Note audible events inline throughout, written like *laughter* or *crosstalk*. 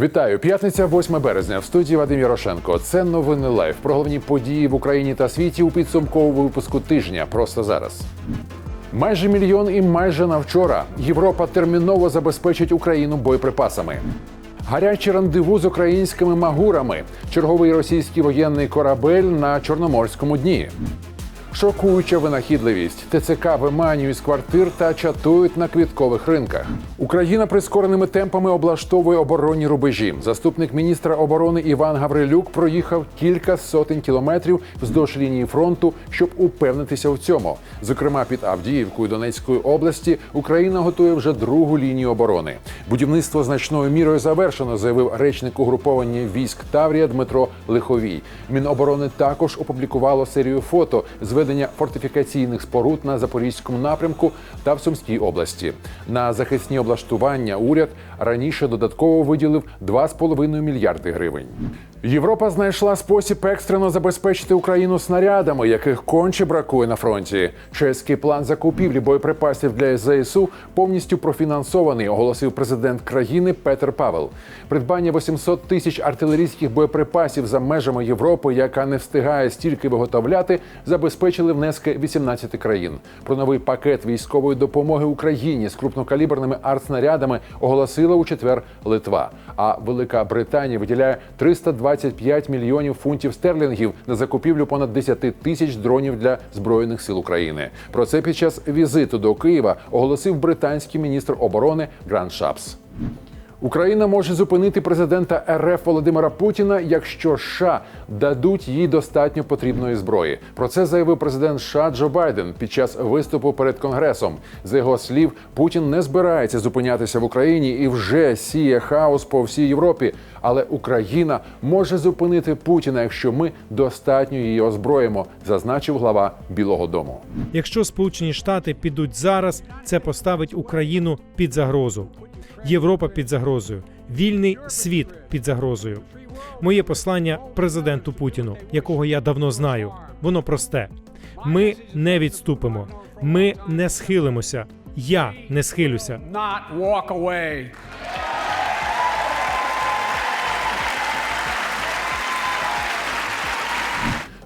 Вітаю, п'ятниця, 8 березня. В студії Вадим Ярошенко. Це новини лайф про головні події в Україні та світі у підсумковому випуску тижня. Просто зараз. Майже мільйон і майже на вчора. Європа терміново забезпечить Україну боєприпасами. Гаряче рандеву з українськими магурами. Черговий російський воєнний корабель на Чорноморському дні. Шокуюча винахідливість. ТЦК виманюють з квартир та чатують на квіткових ринках. Україна прискореними темпами облаштовує оборонні рубежі. Заступник міністра оборони Іван Гаврилюк проїхав кілька сотень кілометрів вздовж лінії фронту, щоб упевнитися в цьому. Зокрема, під Авдіївкою Донецької області Україна готує вже другу лінію оборони. Будівництво значною мірою завершено, заявив речник угруповання військ Таврія Дмитро Лиховій. Міноборони також опублікувало серію фото зведення фортифікаційних споруд на запорізькому напрямку та в Сумській області. На захисні облаштування уряд раніше додатково виділив 2,5 мільярди гривень. Європа знайшла спосіб екстрено забезпечити Україну снарядами, яких конче бракує на фронті. Чеський план закупівлі боєприпасів для ЗСУ повністю профінансований, оголосив президент країни Петер Павел. Придбання 800 тисяч артилерійських боєприпасів за межами Європи, яка не встигає стільки виготовляти, забезпечили внески 18 країн. Про новий пакет військової допомоги Україні з крупнокаліберними артснарядами оголосила у четвер Литва. А Велика Британія виділяє 325 мільйонів фунтів стерлінгів на закупівлю понад 10 тисяч дронів для збройних сил України. Про це під час візиту до Києва оголосив британський міністр оборони Гран Шапс. Україна може зупинити президента РФ Володимира Путіна, якщо США дадуть їй достатньо потрібної зброї. Про це заявив президент США Джо Байден під час виступу перед конгресом. За його слів, Путін не збирається зупинятися в Україні і вже сіє хаос по всій Європі. Але Україна може зупинити Путіна, якщо ми достатньо її озброїмо, зазначив глава Білого Дому. Якщо Сполучені Штати підуть зараз, це поставить Україну під загрозу. Європа під загрозою, вільний світ під загрозою. Моє послання президенту Путіну, якого я давно знаю, воно просте: ми не відступимо, ми не схилимося. Я не схилюся.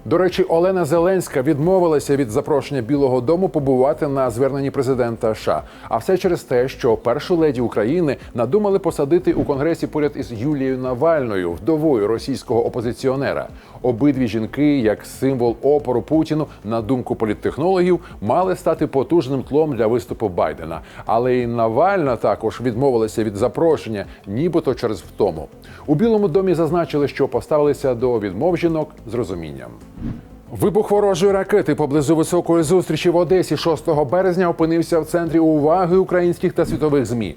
До речі, Олена Зеленська відмовилася від запрошення Білого Дому побувати на зверненні президента США. А все через те, що першу леді України надумали посадити у конгресі поряд із Юлією Навальною, вдовою російського опозиціонера. Обидві жінки, як символ опору Путіну, на думку політтехнологів, мали стати потужним тлом для виступу Байдена. Але і Навальна також відмовилася від запрошення, нібито через втому. У Білому домі зазначили, що поставилися до відмов жінок з розумінням. Вибух ворожої ракети поблизу високої зустрічі в Одесі 6 березня опинився в центрі уваги українських та світових змі.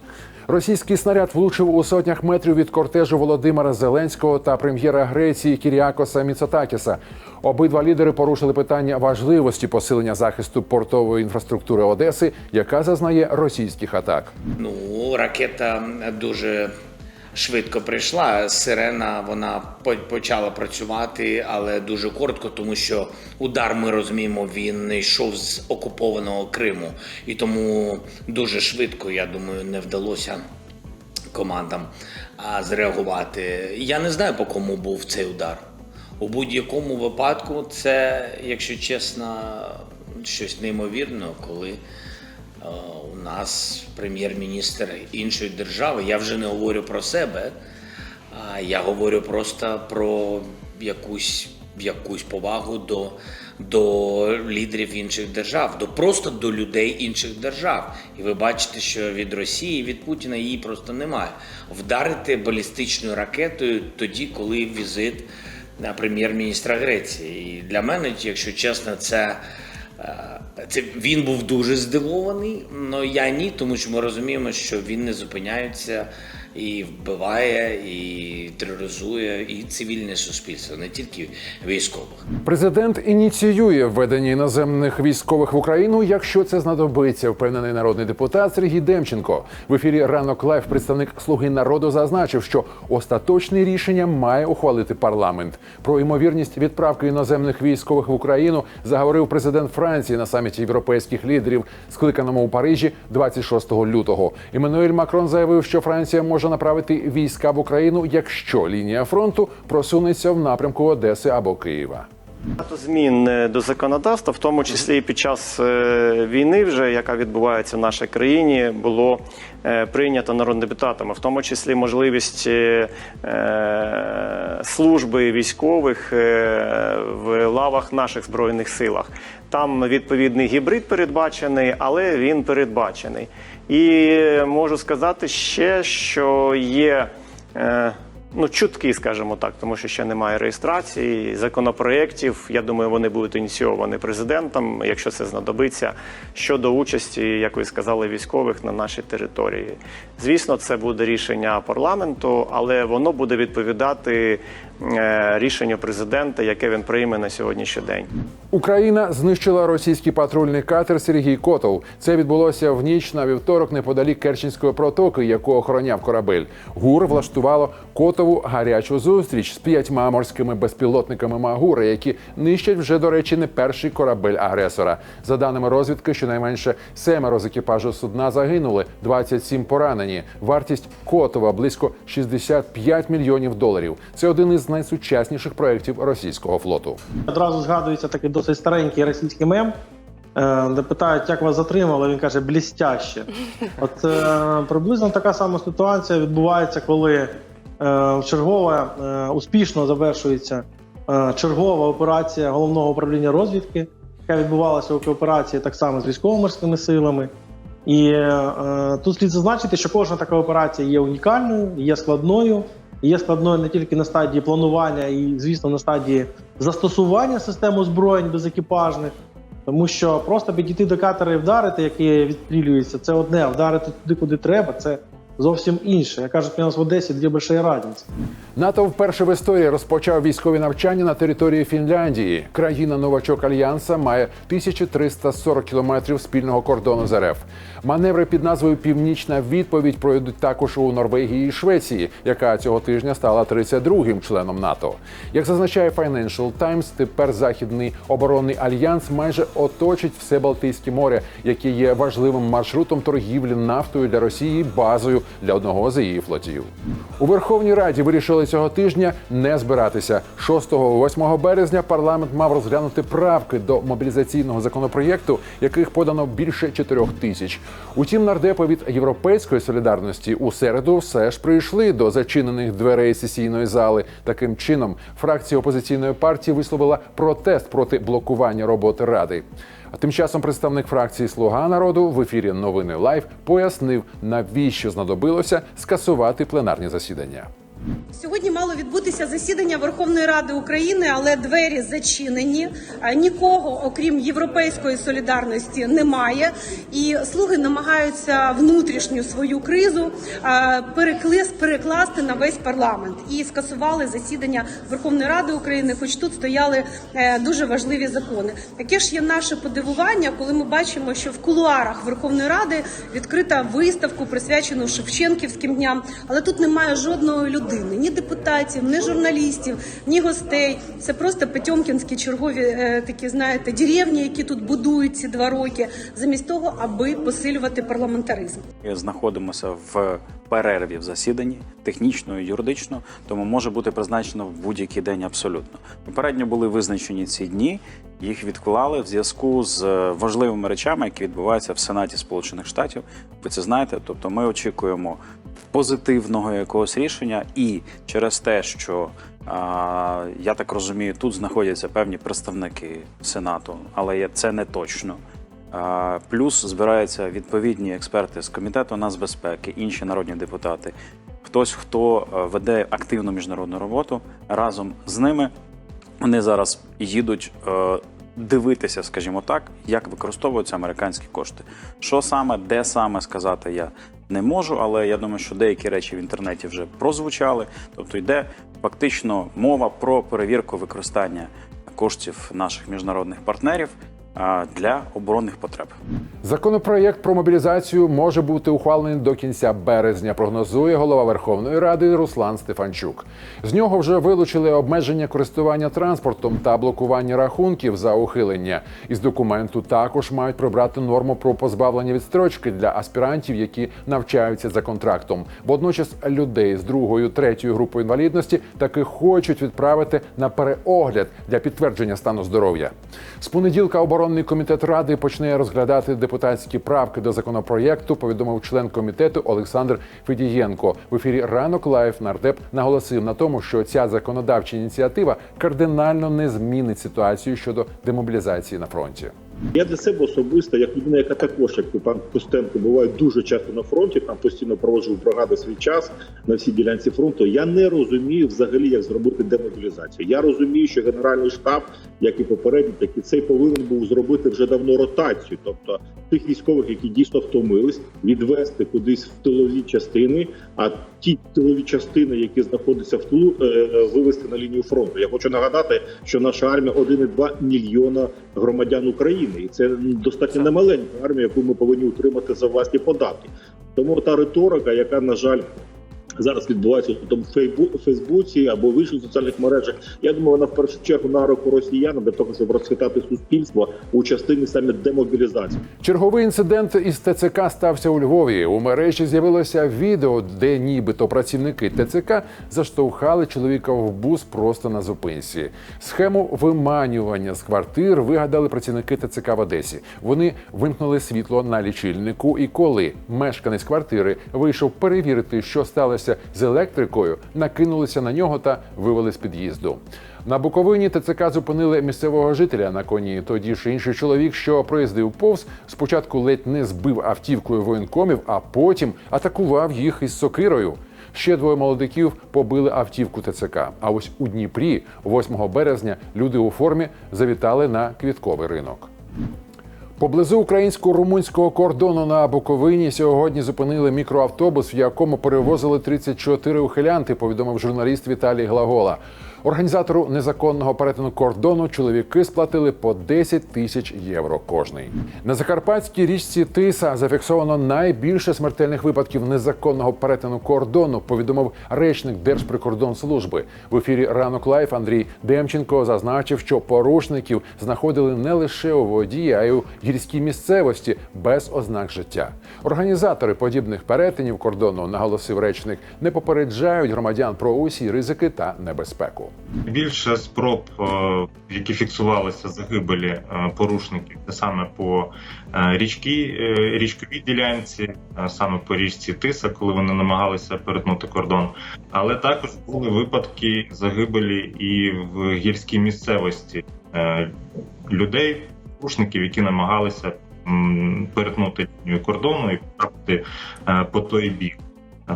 Російський снаряд влучив у сотнях метрів від кортежу Володимира Зеленського та прем'єра Греції Кіріакоса Міцотакіса. Обидва лідери порушили питання важливості посилення захисту портової інфраструктури Одеси, яка зазнає російських атак. Ну, ракета дуже швидко прийшла. Сирена вона почала працювати, але дуже коротко, тому що удар, ми розуміємо, він не йшов з окупованого Криму. І тому дуже швидко, я думаю, не вдалося командам зреагувати. Я не знаю, по кому був цей удар. У будь-якому випадку, це, якщо чесно, щось неймовірне, коли у нас прем'єр-міністр іншої держави. Я вже не говорю про себе, а я говорю просто про якусь, якусь повагу до, до лідерів інших держав, до просто до людей інших держав. І ви бачите, що від Росії, від Путіна її просто немає. Вдарити балістичною ракетою тоді, коли візит на прем'єр-міністра Греції. І для мене, якщо чесно, це. Це він був дуже здивований, але я ні, тому що ми розуміємо, що він не зупиняється і вбиває, і тероризує і цивільне суспільство, не тільки військових. Президент ініціює введення іноземних військових в Україну, якщо це знадобиться, впевнений народний депутат Сергій Демченко. В ефірі ранок лайф представник Слуги народу зазначив, що остаточне рішення має ухвалити парламент. Про ймовірність відправки іноземних військових в Україну заговорив президент Франції на саміті європейських лідерів, скликаному у Парижі 26 лютого. Еммануель Макрон заявив, що Франція може зможе направити війська в Україну, якщо лінія фронту просунеться в напрямку Одеси або Києва. Багато змін е, до законодавства, в тому числі і під час е, війни, вже яка відбувається в нашій країні, було е, прийнято народними депутатами, в тому числі можливість служби військових в лавах наших збройних силах. Там відповідний гібрид передбачений, але він передбачений. І можу сказати ще, що є. е, Ну, чутки, скажімо так, тому що ще немає реєстрації законопроєктів. Я думаю, вони будуть ініційовані президентом, якщо це знадобиться, щодо участі, як ви сказали, військових на нашій території. Звісно, це буде рішення парламенту, але воно буде відповідати е, рішенню президента, яке він прийме на сьогоднішній день. Україна знищила російський патрульний катер Сергій Котов. Це відбулося в ніч на вівторок неподалік Керченської протоки, яку охороняв корабель. ГУР влаштувало Котову гарячу зустріч з п'ятьма морськими безпілотниками Магура, які нищать вже, до речі, не перший корабель агресора. За даними розвідки, щонайменше семеро з екіпажу судна загинули, 27 поранені. Вартість Котова близько 65 мільйонів доларів. Це один із найсучасніших проєктів російського флоту. Одразу згадується такий досить старенький російський мем, е, де питають, як вас затримали. Він каже, блістяще. *laughs* От е, приблизно така сама ситуація відбувається, коли е, чергова е, успішно завершується е, чергова операція головного управління розвідки, яка відбувалася у кооперації так само з військово-морськими силами. І е, тут слід зазначити, що кожна така операція є унікальною, є складною, є складною не тільки на стадії планування, і, звісно, на стадії застосування систем озброєнь безекіпажних, тому що просто підійти до катера і вдарити, який відстрілюється, це одне, вдарити туди, куди треба, це зовсім інше. Як кажуть, у нас в Одесі дві большої разниці. НАТО вперше в історії розпочав військові навчання на території Фінляндії. Країна новачок альянса має 1340 кілометрів спільного кордону з РФ. Маневри під назвою Північна відповідь пройдуть також у Норвегії і Швеції, яка цього тижня стала 32-м членом НАТО. Як зазначає Financial Times, тепер західний оборонний альянс майже оточить все Балтійське море, яке є важливим маршрутом торгівлі нафтою для Росії, базою для одного з її флотів. У Верховній Раді вирішили цього тижня не збиратися. 6-8 березня парламент мав розглянути правки до мобілізаційного законопроєкту, яких подано більше 4 тисяч. Утім, нардепи від європейської солідарності у середу все ж прийшли до зачинених дверей сесійної зали. Таким чином, фракція опозиційної партії висловила протест проти блокування роботи ради. А тим часом представник фракції Слуга народу в ефірі Новини Лайв пояснив, навіщо знадобилося скасувати пленарні засідання. Сьогодні мало відбутися засідання Верховної Ради України, але двері зачинені. Нікого, окрім європейської солідарності, немає. І слуги намагаються внутрішню свою кризу перекласти на весь парламент і скасували засідання Верховної Ради України, хоч тут стояли е, дуже важливі закони. Яке ж є наше подивування, коли ми бачимо, що в кулуарах Верховної Ради відкрита виставку, присвячену Шевченківським дням, але тут немає жодної людини, ні депутатів, ні журналістів, ні гостей. Це просто Петьомкінські чергові е, такі, знаєте, деревні, які тут будують ці два роки, замість того, аби посилювати парламентаризм. Знаходимося в перерві в засіданні, технічно і юридично, тому може бути призначено в будь-який день абсолютно. Попередньо були визначені ці дні, їх відклали в зв'язку з е, важливими речами, які відбуваються в Сенаті Сполучених Штатів. Ви це знаєте. Тобто, ми очікуємо позитивного якогось рішення, і через те, що а, я так розумію, тут знаходяться певні представники Сенату, але це не точно. А, Плюс збираються відповідні експерти з комітету нацбезпеки, інші народні депутати. Хтось, хто е, веде активну міжнародну роботу разом з ними. Вони зараз їдуть е, дивитися, скажімо так, як використовуються американські кошти. Що саме, де саме сказати я не можу, але я думаю, що деякі речі в інтернеті вже прозвучали. Тобто йде фактично мова про перевірку використання коштів наших міжнародних партнерів для оборонних потреб. Законопроєкт про мобілізацію може бути ухвалений до кінця березня. Прогнозує голова Верховної Ради Руслан Стефанчук. З нього вже вилучили обмеження користування транспортом та блокування рахунків за ухилення. Із документу також мають прибрати норму про позбавлення відстрочки для аспірантів, які навчаються за контрактом. Водночас людей з другою третьою групою інвалідності таки хочуть відправити на переогляд для підтвердження стану здоров'я. З понеділка оборонний комітет ради почне розглядати депутатські правки до законопроєкту. Повідомив член комітету Олександр Федієнко. В ефірі ранок лайф нардеп наголосив на тому, що ця законодавча ініціатива кардинально не змінить ситуацію щодо демобілізації на фронті. Я для себе особисто, як людина, яка також, як пан Костенко, буває дуже часто на фронті, там постійно проводжу бригади свій час на всій ділянці фронту. Я не розумію взагалі, як зробити демобілізацію. Я розумію, що генеральний штаб, як і попередній, так і цей повинен був зробити вже давно ротацію, тобто тих військових, які дійсно втомились, відвести кудись в тилові частини. А ті тилові частини, які знаходяться в тилу, е, вивести на лінію фронту. Я хочу нагадати, що наша армія 1,2 мільйона громадян України, і це достатньо немаленька армія, яку ми повинні утримати за власні податки. Тому та риторика, яка на жаль. Зараз відбувається в Фейбу- Фейсбуці або в інших соціальних мережах. Я думаю, вона в першу чергу на руку росіянам для того, щоб розхитати суспільство у частині саме демобілізації. Черговий інцидент із ТЦК стався у Львові. У мережі з'явилося відео, де нібито працівники ТЦК заштовхали чоловіка в бус просто на зупинці. Схему виманювання з квартир вигадали працівники ТЦК в Одесі. Вони вимкнули світло на лічильнику, і коли мешканець квартири вийшов перевірити, що сталося з електрикою, накинулися на нього та вивели з під'їзду. На Буковині ТЦК зупинили місцевого жителя на коні. Тоді ж інший чоловік, що проїздив повз, спочатку ледь не збив автівкою воєнкомів, а потім атакував їх із сокирою. Ще двоє молодиків побили автівку ТЦК. А ось у Дніпрі, 8 березня, люди у формі завітали на квітковий ринок. Поблизу українсько-румунського кордону на Буковині сьогодні зупинили мікроавтобус, в якому перевозили 34 ухилянти, повідомив журналіст Віталій Глагола. Організатору незаконного перетину кордону чоловіки сплатили по 10 тисяч євро кожний. На закарпатській річці Тиса зафіксовано найбільше смертельних випадків незаконного перетину кордону. Повідомив речник Держприкордонслужби. В ефірі Ранок Лайф Андрій Демченко зазначив, що порушників знаходили не лише у воді, а й у гірській місцевості без ознак життя. Організатори подібних перетинів кордону, наголосив речник, не попереджають громадян про усі ризики та небезпеку. Більше спроб, е, які фіксувалися загибелі е, порушників, саме по е, річки, річковій ділянці, саме по річці Тиса, коли вони намагалися перетнути кордон. Але також були випадки загибелі і в гірській місцевості людей, порушників, які намагалися перетнути кордону і потрапити е, по той бік.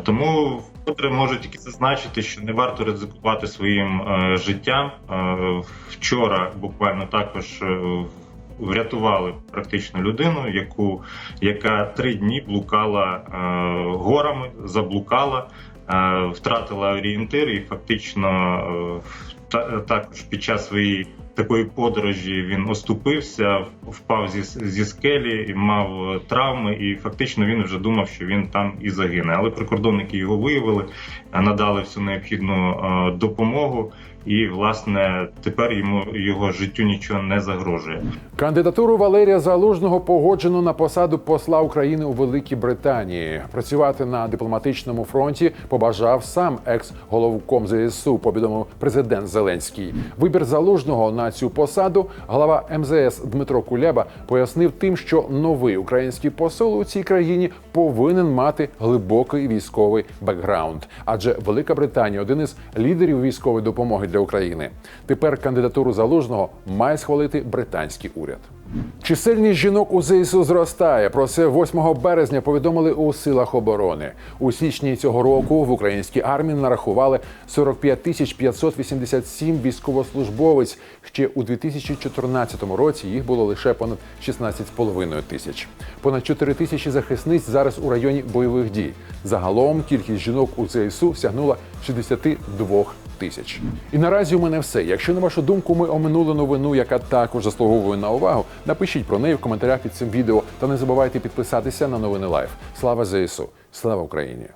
Тому вкотре можу тільки зазначити, що не варто ризикувати своїм е, життям. Е, вчора буквально також врятували практично людину, яку яка три дні блукала горами, заблукала, втратила орієнтир і фактично також під час своєї такої подорожі він оступився, впав зі, зі скелі і мав травми, і фактично він вже думав, що він там і загине. Але прикордонники його виявили, е, надали всю необхідну е, допомогу, і власне тепер йому його життю нічого не загрожує. Кандидатуру Валерія Залужного погоджено на посаду посла України у Великій Британії. Працювати на дипломатичному фронті побажав сам екс-головком ЗСУ, повідомив президент Зеленський. Вибір залужного на цю посаду глава МЗС Дмитро Кулеба пояснив тим, що новий український посол у цій країні повинен мати глибокий військовий бекграунд, адже Велика Британія один із лідерів військової допомоги для України. Тепер кандидатуру залужного має схвалити британський уряд. Чисельність жінок у ЗСУ зростає. Про це 8 березня повідомили у силах оборони. У січні цього року в українській армії нарахували 45 тисяч 587 військовослужбовець. Ще у 2014 році їх було лише понад 16,5 тисяч. Понад 4 тисячі захисниць зараз у районі бойових дій. Загалом кількість жінок у ЗСУ сягнула 62 тисяч. І наразі у мене все. Якщо на вашу думку ми оминули новину, яка також заслуговує на увагу, напишіть про неї в коментарях під цим відео та не забувайте підписатися на новини Лайф. Слава ЗСУ! Слава Україні!